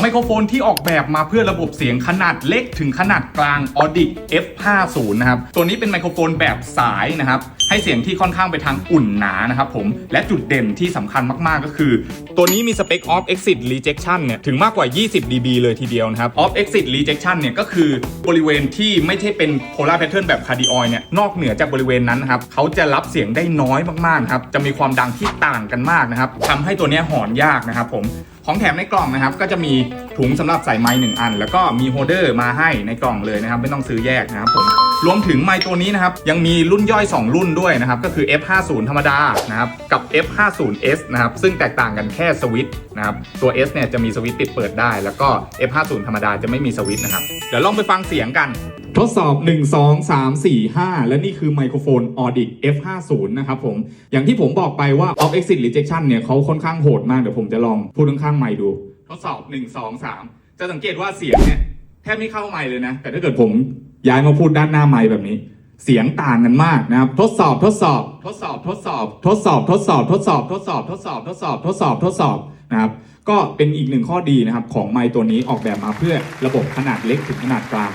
ไมโครโฟนที่ออกแบบมาเพื่อระบบเสียงขนาดเล็กถึงขนาดกลาง Audic F50 นะครับ ตัวนี้เป็นไมโครโฟนแบบสายนะครับ ให้เสียงที่ค่อนข้างไปทางอุ่นหนานะครับผม และจุดเด่นที่สำคัญมากๆก็คือ ตัวนี้มีสเปค Off Exit Rejection เนี่ยถึงมากกว่า 20 dB เลยทีเดียวนะครับ Off Exit Rejection เนี่ยก็คือบริเวณที่ไม่ใช่เป็น Polar Pattern แบบ Cardioid เนี่ยนอกเหนือจากบริเวณนั้นนะครับเขาจะรับเสียงได้น้อยมากๆครับจะมีความดังที่ต่างกันมากนะครับทำให้ตัวนี้หอนยากนะครับผมของแถมในกล่องนะครับก็จะมีถุงสำหรับใส่ไม้หนึ่งอัน แล้วก็มีโฮเดอร์มาให้ในกล่องเลยนะครับ ไม่ต้องซื้อแยกนะครับผมรวมถึงไม้ตัวนี้นะครับยังมีรุ่นย่อย 2 รุ่นด้วยนะครับก็คือ F50 ธรรมดานะครับกับ F50s นะครับซึ่งแตกต่างกันแค่สวิตช์นะครับตัว S เนี่ยจะมีสวิตช์ปิดเปิดได้ แล้วก็ F50 ธรรมดาจะไม่มีสวิตช์นะครับเดี๋ยวลองไปฟังเสียงกันทดสอบ 1 2 3 4 5 และนี่คือไมโครโฟน Audic F50 นะครับผม อย่างที่ผมบอกไปว่า Off Exit Rejection เนี่ยเขาค่อนข้างโหดมาก เดี๋ยวผมจะลองพูดข้างๆไมค์ ทดสอบหนึ่งสองสามจะสังเกตว่าเสียงเนี่ยแทบไม่เข้าไมค์เลยนะ แต่ถ้าเกิดผมย้ายมาพูดด้านหน้าไมค์แบบนี้ เสียงต่างกันมากนะครับ ทดสอบทดสอบ ทดสอบทดสอบ ทดสอบทดสอบ ทดสอบ ทดสอบ ทดสอบ ทดสอบ ทดสอบทดสอบนะครับก็เป็นอีกหนึ่งข้อดีนะครับของไม้ตัวนี้ออกแบบมาเพื่อระบบขนาดเล็กถึงขนาดกลาง